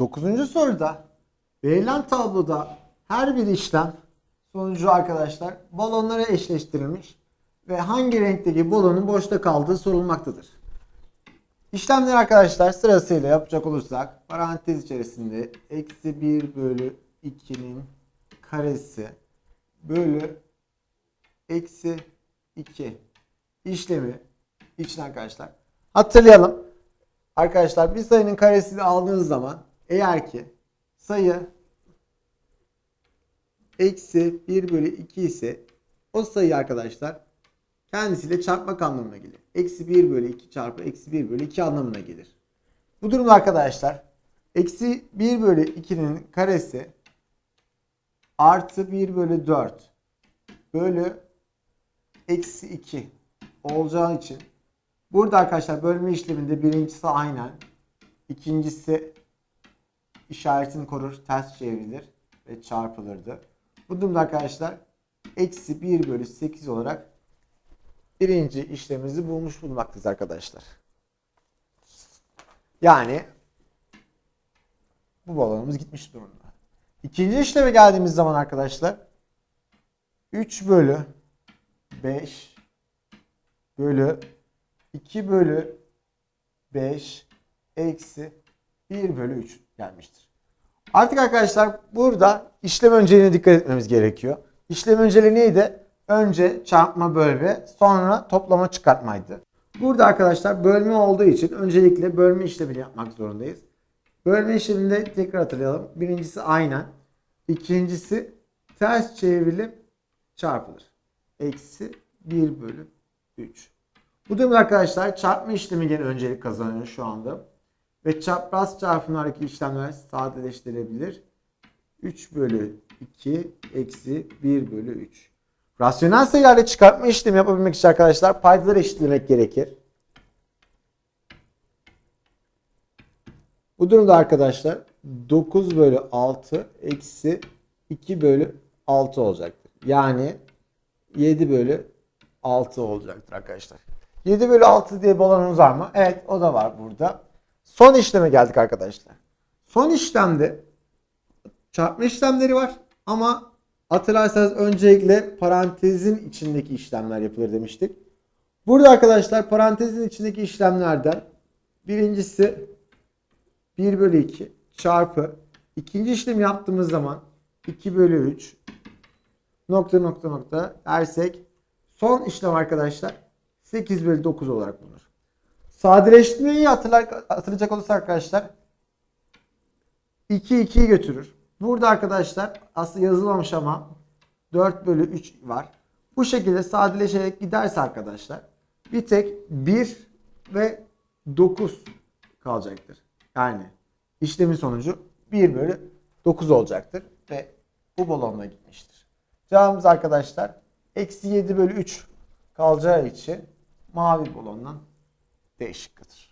Dokuzuncu soruda verilen tabloda her bir işlem sonucu arkadaşlar balonlara eşleştirilmiş ve hangi renkteki balonun boşta kaldığı sorulmaktadır. İşlemleri arkadaşlar sırasıyla yapacak olursak parantez içerisinde eksi 1 bölü 2'nin karesi bölü eksi 2 işlemi için arkadaşlar. Hatırlayalım. Arkadaşlar bir sayının karesini aldığınız zaman eğer ki sayı eksi 1 bölü 2 ise o sayı arkadaşlar kendisiyle çarpmak anlamına gelir. Eksi 1 bölü 2 çarpı eksi 1 bölü 2 anlamına gelir. Bu durumda arkadaşlar eksi 1 bölü 2'nin karesi artı 1 bölü 4 bölü eksi 2 olacağı için burada arkadaşlar bölme işleminde birincisi aynen ikincisi işaretini korur ters çevrilir ve çarpılırdı. Bu durumda arkadaşlar eksi 1 bölü 8 olarak birinci işlemimizi bulmuş bulmaktayız arkadaşlar. Yani bu balonumuz gitmiş durumda. İkinci işleme geldiğimiz zaman arkadaşlar 3 bölü 5 bölü 2 bölü 5 eksi 1 bölü 3 gelmiştir. Artık arkadaşlar burada işlem önceliğine dikkat etmemiz gerekiyor. İşlem önceliği neydi? Önce çarpma bölme sonra toplama çıkartmaydı. Burada arkadaşlar bölme olduğu için öncelikle bölme işlemini yapmak zorundayız. Bölme işleminde tekrar hatırlayalım. Birincisi aynen. İkincisi ters çevrilip çarpılır. Eksi 1 bölü 3. Bu durumda arkadaşlar çarpma işlemi gene öncelik kazanıyor şu anda. Ve çapraz çarpımlardaki işlemler sadeleştirilebilir. 3 bölü 2 eksi 1 bölü 3. Rasyonel sayılarla çıkartma işlemi yapabilmek için arkadaşlar paydaları eşitlemek gerekir. Bu durumda arkadaşlar 9 bölü 6 eksi 2 bölü 6 olacaktır. Yani 7 bölü 6 olacaktır arkadaşlar. 7 bölü 6 diye balonumuz var mı? Evet o da var burada. Son işleme geldik arkadaşlar. Son işlemde çarpma işlemleri var ama hatırlarsanız öncelikle parantezin içindeki işlemler yapılır demiştik. Burada arkadaşlar parantezin içindeki işlemlerden birincisi 1 bölü 2 çarpı ikinci işlemi yaptığımız zaman 2 bölü 3 nokta nokta nokta dersek son işlem arkadaşlar 8 bölü 9 olarak bulunur. Sadeleştirmeyi hatırlar, hatırlayacak olursak arkadaşlar 2 2'yi götürür. Burada arkadaşlar aslında yazılmamış ama 4 bölü 3 var. Bu şekilde sadeleşerek giderse arkadaşlar bir tek 1 ve 9 kalacaktır. Yani işlemin sonucu 1 bölü 9 olacaktır ve bu balonla gitmiştir. Cevabımız arkadaşlar eksi 7 bölü 3 kalacağı için mavi balondan D şıkkıdır.